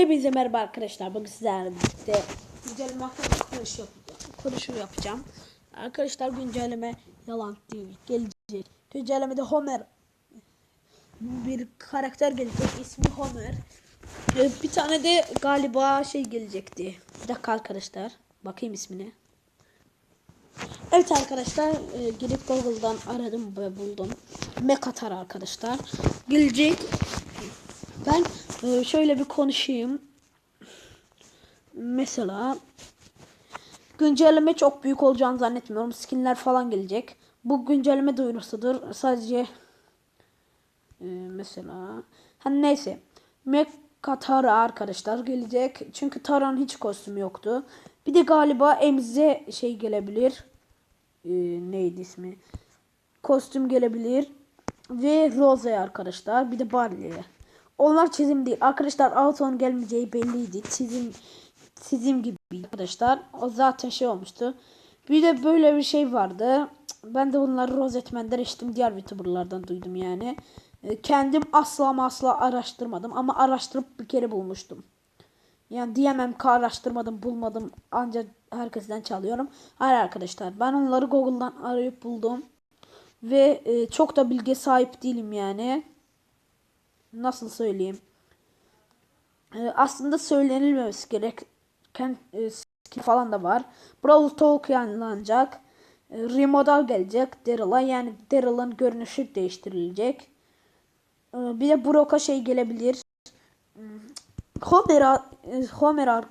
Hepinize merhaba arkadaşlar. Bugün sizlerle birlikte güncelleme hakkında konuşu yapacağım. Arkadaşlar güncelleme yalan değil gelecek. Güncellemede Homer bir karakter gelecek. İsmi Homer. Ee, Bir tane de galiba şey gelecekti. Bir dakika arkadaşlar. Bakayım ismine. Evet arkadaşlar e, gidip Google'dan aradım ve buldum. Mekatar arkadaşlar. Gelecek. Ben e, şöyle bir konuşayım. Mesela güncelleme çok büyük olacağını zannetmiyorum. Skinler falan gelecek. Bu güncelleme duyurusudur. Sadece e, mesela hani neyse. Mecha Tara arkadaşlar gelecek. Çünkü Tara'nın hiç kostümü yoktu. Bir de galiba Emze şey gelebilir. E, neydi ismi? Kostüm gelebilir. Ve Rose arkadaşlar. Bir de Barley'e. Onlar çizim değil. Arkadaşlar Auton gelmeyeceği belliydi. Çizim çizim gibi arkadaşlar. O zaten şey olmuştu. Bir de böyle bir şey vardı. Ben de bunları rozetmenden içtim. Diğer youtuberlardan duydum yani. E, Kendim asla asla araştırmadım. Ama araştırıp bir kere bulmuştum. Yani diyemem ki araştırmadım bulmadım. Ancak herkesten çalıyorum. Hayır arkadaşlar. Ben onları Google'dan arayıp buldum. Ve e, çok da bilgi sahip değilim yani. Nasıl söyleyeyim? E, aslında söylenilmemesi gereken e, skin falan da var. Brawl Talk yayınlanacak. E, remodel gelecek Daryl'a. Yani Daryl'ın görünüşü değiştirilecek. E, bir de Brock'a şey gelebilir. Hmm, Homer'a e, Homer'a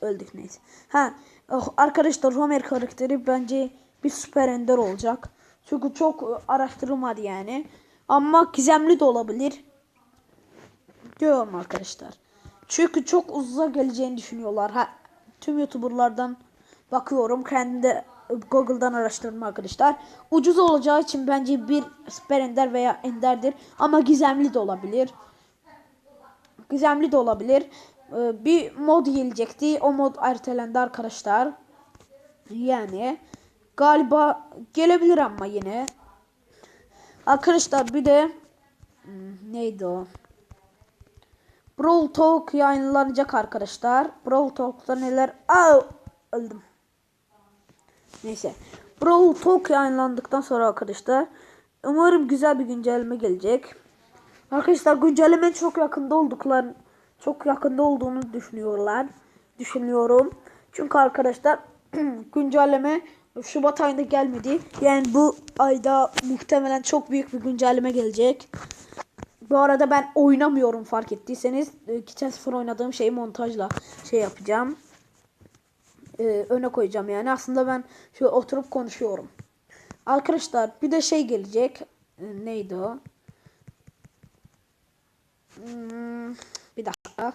öldük neyse. Ha oh, arkadaşlar Homer karakteri bence bir süper ender olacak. Çünkü çok e, araştırılmadı yani. Ama gizemli de olabilir. Diyorum arkadaşlar. Çünkü çok uzuza geleceğini düşünüyorlar. Ha, tüm youtuberlardan bakıyorum. Kendi Google'dan araştırdım arkadaşlar. Ucuz olacağı için bence bir süper ender veya enderdir. Ama gizemli de olabilir. Gizemli de olabilir. Ee, bir mod gelecekti. O mod ertelendi arkadaşlar. Yani galiba gelebilir ama yine. Arkadaşlar bir de hmm, neydi o? Brawl Talk yayınlanacak arkadaşlar. Brawl Talk'ta neler? Aa, öldüm. Neyse. Brawl Talk yayınlandıktan sonra arkadaşlar umarım güzel bir güncelleme gelecek. Arkadaşlar güncelleme çok yakında olduklar. Çok yakında olduğunu düşünüyorlar. Düşünüyorum. Çünkü arkadaşlar güncelleme Şubat ayında gelmedi. Yani bu ayda muhtemelen çok büyük bir güncelleme gelecek. Bu arada ben oynamıyorum fark ettiyseniz. Ee, Geçen sefer oynadığım şeyi montajla şey yapacağım. Ee, öne koyacağım yani. Aslında ben şöyle oturup konuşuyorum. Arkadaşlar bir de şey gelecek. Ee, neydi o? Hmm, bir dakika.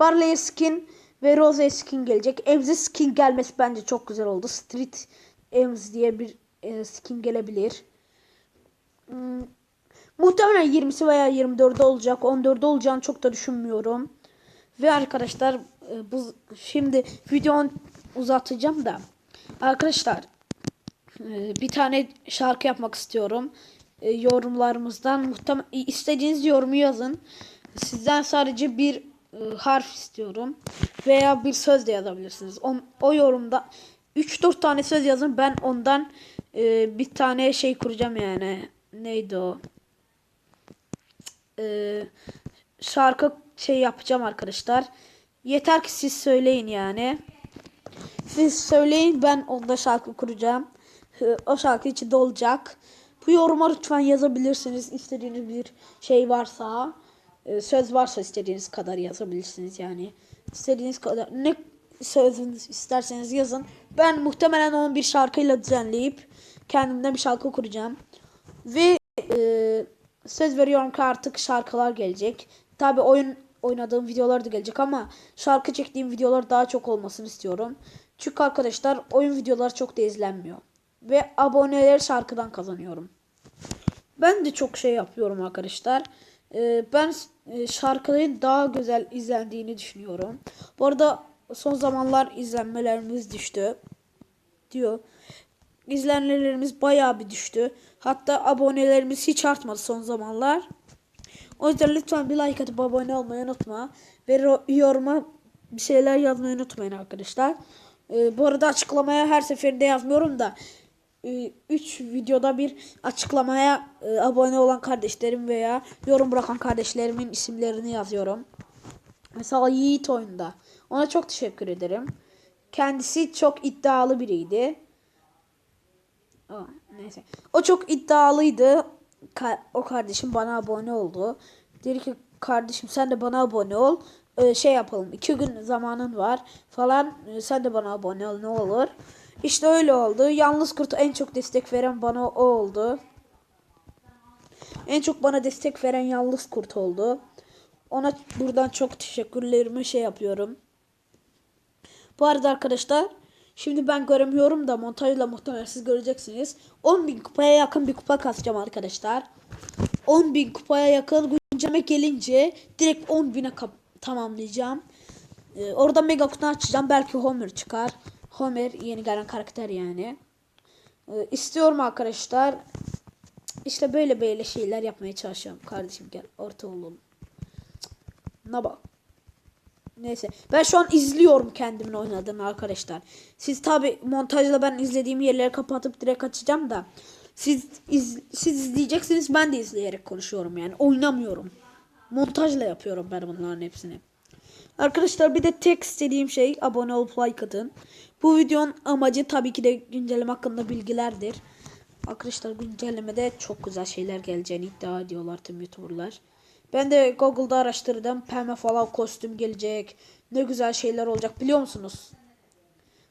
Barley skin ve Rose skin gelecek. Emzi skin gelmesi bence çok güzel oldu. Street Ems diye bir e, skin gelebilir. Hmm, muhtemelen 20'si veya 24'de olacak. 14'de olacağını çok da düşünmüyorum. Ve arkadaşlar e, bu şimdi videonu uzatacağım da. Arkadaşlar e, bir tane şarkı yapmak istiyorum. E, yorumlarımızdan muhtemelen istediğiniz yorumu yazın. Sizden sadece bir harf istiyorum veya bir söz de yazabilirsiniz. O, o yorumda 3-4 tane söz yazın. Ben ondan bir tane şey kuracağım yani. Neydi o? E, şarkı şey yapacağım arkadaşlar. Yeter ki siz söyleyin yani. Siz söyleyin ben onda şarkı kuracağım. E, O şarkı içinde olacak. Bu yoruma lütfen yazabilirsiniz. İstediğiniz bir şey varsa. e, Söz varsa istediğiniz kadar yazabilirsiniz yani. İstediğiniz kadar ne sözünüz isterseniz yazın. Ben muhtemelen onu bir şarkıyla düzenleyip kendimden bir şarkı kuracağım. Ve e, söz veriyorum ki artık şarkılar gelecek. Tabi oyun oynadığım videolar da gelecek ama şarkı çektiğim videolar daha çok olmasını istiyorum. Çünkü arkadaşlar oyun videoları çok da izlenmiyor. Ve aboneler şarkıdan kazanıyorum. Ben de çok şey yapıyorum arkadaşlar. Ee, ben e, şarkıların daha güzel izlendiğini düşünüyorum. Bu arada son zamanlar izlenmelerimiz düştü. Diyor. İzlenmelerimiz bayağı bir düştü. Hatta abonelerimiz hiç artmadı son zamanlar. O yüzden lütfen bir like atıp abone olmayı unutma. Ve yoruma bir şeyler yazmayı unutmayın arkadaşlar. Ee, bu arada açıklamaya her seferinde yazmıyorum da 3 videoda bir açıklamaya e, abone olan kardeşlerim veya yorum bırakan kardeşlerimin isimlerini yazıyorum. Mesela Yiğit oyunda. Ona çok teşekkür ederim. Kendisi çok iddialı biriydi. Aa, neyse. O çok iddialıydı. Ka- o kardeşim bana abone oldu. Dedi ki kardeşim sen de bana abone ol. Ee, şey yapalım. iki gün zamanın var falan. Ee, sen de bana abone ol ne olur. İşte öyle oldu. Yalnız Kurt'a en çok destek veren bana o oldu. En çok bana destek veren Yalnız Kurt oldu. Ona buradan çok teşekkürlerimi şey yapıyorum. Bu arada arkadaşlar şimdi ben göremiyorum da montajla muhtemelen siz göreceksiniz. 10.000 kupaya yakın bir kupa kasacağım arkadaşlar. 10.000 kupaya yakın günceme gelince direkt 10.000'e kap- tamamlayacağım. Ee, orada mega kutu açacağım. Belki Homer çıkar. Homer yeni gelen karakter yani. Ee, istiyorum arkadaşlar. İşte böyle böyle şeyler yapmaya çalışıyorum. Kardeşim gel orta olalım. Ne bak. Neyse. Ben şu an izliyorum kendimin oynadığını arkadaşlar. Siz tabi montajla ben izlediğim yerleri kapatıp direkt açacağım da. Siz iz, siz izleyeceksiniz ben de izleyerek konuşuyorum yani. Oynamıyorum. Montajla yapıyorum ben bunların hepsini. Arkadaşlar bir de tek istediğim şey abone olup like atın. Bu videonun amacı tabii ki de güncelleme hakkında bilgilerdir. Arkadaşlar güncellemede çok güzel şeyler geleceğini iddia ediyorlar tüm youtuberlar. Ben de Google'da araştırdım. Pembe falan kostüm gelecek. Ne güzel şeyler olacak biliyor musunuz?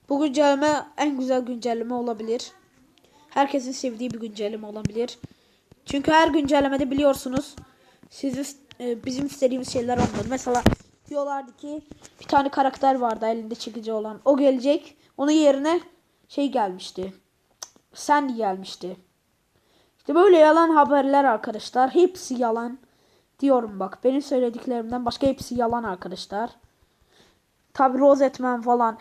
Bu güncelleme en güzel güncelleme olabilir. Herkesin sevdiği bir güncelleme olabilir. Çünkü her güncellemede biliyorsunuz siz e, bizim istediğimiz şeyler olmadı. Mesela diyorlardı ki bir tane karakter vardı elinde çekici olan. O gelecek. Onun yerine şey gelmişti. Sandy gelmişti. İşte böyle yalan haberler arkadaşlar. Hepsi yalan. Diyorum bak. Benim söylediklerimden başka hepsi yalan arkadaşlar. Tabi Rosetman falan.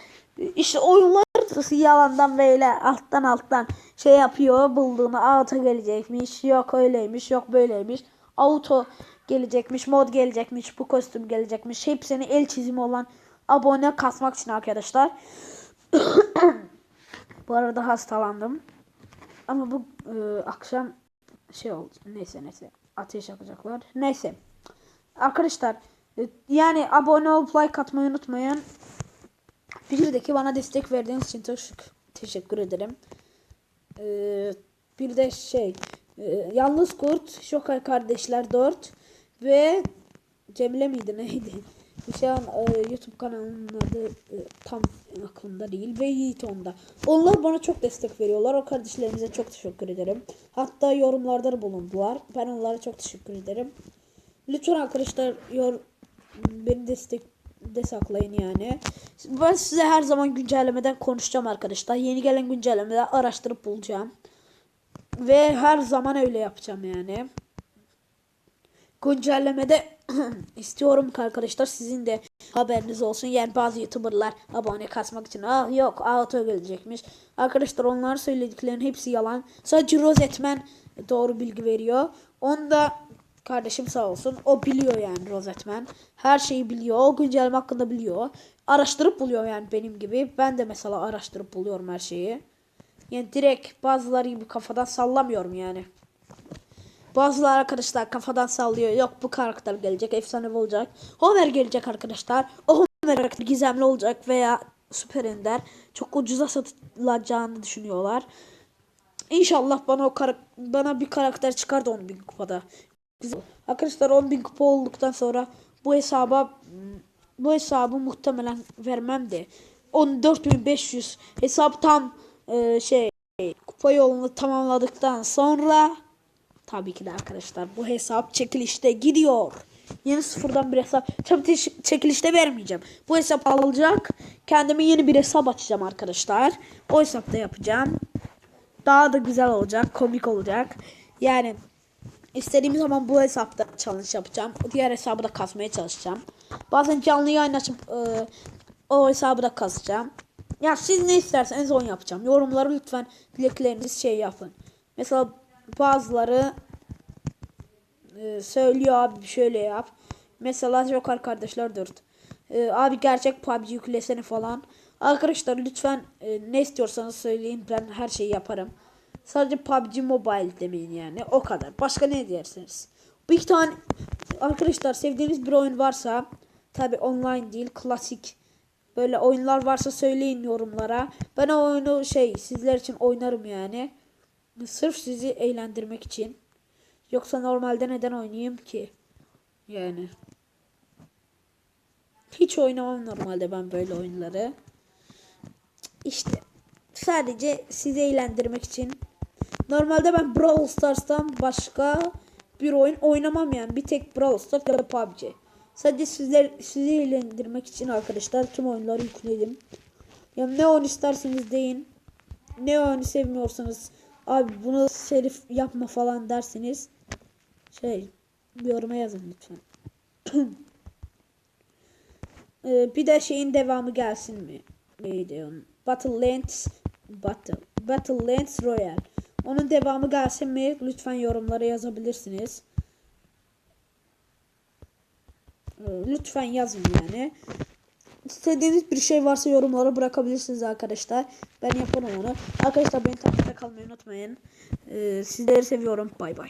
İşte oyunlar yalandan böyle alttan alttan şey yapıyor. Bulduğunu auto gelecekmiş. Yok öyleymiş. Yok böyleymiş. Auto gelecekmiş. Mod gelecekmiş. Bu kostüm gelecekmiş. Hepsini el çizimi olan abone kasmak için arkadaşlar. bu arada hastalandım. Ama bu e, akşam şey oldu. Neyse neyse. Ateş yakacaklar. Neyse. Arkadaşlar e, yani abone olup like atmayı unutmayın. Bir de ki bana destek verdiğiniz için teşekkür, teşekkür ederim. Ee, bir de şey e, Yalnız Kurt, Şokay Kardeşler 4 ve Cemile miydi neydi? Şu an e, YouTube kanalının adı e, tam aklımda değil ve Yiğit onda. Onlar bana çok destek veriyorlar. O kardeşlerimize çok teşekkür ederim. Hatta yorumlarda da bulundular. Ben onlara çok teşekkür ederim. Lütfen arkadaşlar yor beni destek de saklayın yani. Ben size her zaman güncellemeden konuşacağım arkadaşlar. Yeni gelen güncellemeleri araştırıp bulacağım. Ve her zaman öyle yapacağım yani. Güncellemede istiyorum ki arkadaşlar sizin de haberiniz olsun. Yani bazı youtuberlar abone kasmak için ah yok auto gelecekmiş. Arkadaşlar onlar söylediklerinin hepsi yalan. Sadece Rosetman doğru bilgi veriyor. Onda kardeşim sağ olsun. O biliyor yani Rosetman. Her şeyi biliyor. O güncelleme hakkında biliyor. Araştırıp buluyor yani benim gibi. Ben de mesela araştırıp buluyorum her şeyi. Yani direkt bazıları gibi kafadan sallamıyorum yani. Bazıları arkadaşlar kafadan sallıyor. Yok bu karakter gelecek. Efsane olacak. Homer gelecek arkadaşlar. O Homer karakter gizemli olacak veya süper ender. Çok ucuza satılacağını düşünüyorlar. İnşallah bana o kara- bana bir karakter çıkar da 10.000 kupada. Güzel. Arkadaşlar 10.000 kupa olduktan sonra bu hesaba bu hesabı muhtemelen vermem de 14.500 hesap tam e, şey kupa yolunu tamamladıktan sonra tabii ki de arkadaşlar bu hesap çekilişte gidiyor. Yeni sıfırdan bir hesap. Tabii çekilişte vermeyeceğim. Bu hesap alacak. Kendime yeni bir hesap açacağım arkadaşlar. O hesapta yapacağım. Daha da güzel olacak. Komik olacak. Yani istediğim zaman bu hesapta challenge yapacağım. Diğer hesabı da kasmaya çalışacağım. Bazen canlı yayın açıp e, o hesabı da kasacağım. Ya siz ne isterseniz onu yapacağım. Yorumları lütfen dilekleriniz şey yapın. Mesela bazıları e, söylüyor abi şöyle yap. Mesela yok arkadaşlar 4. E, abi gerçek PUBG yüklesene falan. Arkadaşlar lütfen e, ne istiyorsanız söyleyin ben her şeyi yaparım. Sadece PUBG Mobile demeyin yani o kadar. Başka ne dersiniz? Bir tane arkadaşlar sevdiğiniz bir oyun varsa tabi online değil klasik böyle oyunlar varsa söyleyin yorumlara. Ben o oyunu şey sizler için oynarım yani. Sırf sizi eğlendirmek için. Yoksa normalde neden oynayayım ki? Yani. Hiç oynamam normalde ben böyle oyunları. İşte sadece sizi eğlendirmek için. Normalde ben Brawl Stars'tan başka bir oyun oynamam yani. Bir tek Brawl Stars ya da PUBG. Sadece sizler sizi eğlendirmek için arkadaşlar tüm oyunları yükledim. Ya ne oyun isterseniz deyin. Ne oyunu sevmiyorsanız abi bunu serif yapma falan derseniz şey yoruma yazın lütfen. Ee, bir de şeyin devamı gelsin mi? Neydi onun? Battlelands Battle Battlelands Royale. Onun devamı gelsin mi? Lütfen yorumlara yazabilirsiniz. Ee, Lütfen yazın yani. İstediğiniz bir şey varsa yorumlara bırakabilirsiniz arkadaşlar. Ben yaparım onu. Arkadaşlar beni takipte kalmayı unutmayın. Ee, sizleri seviyorum. Bay bay.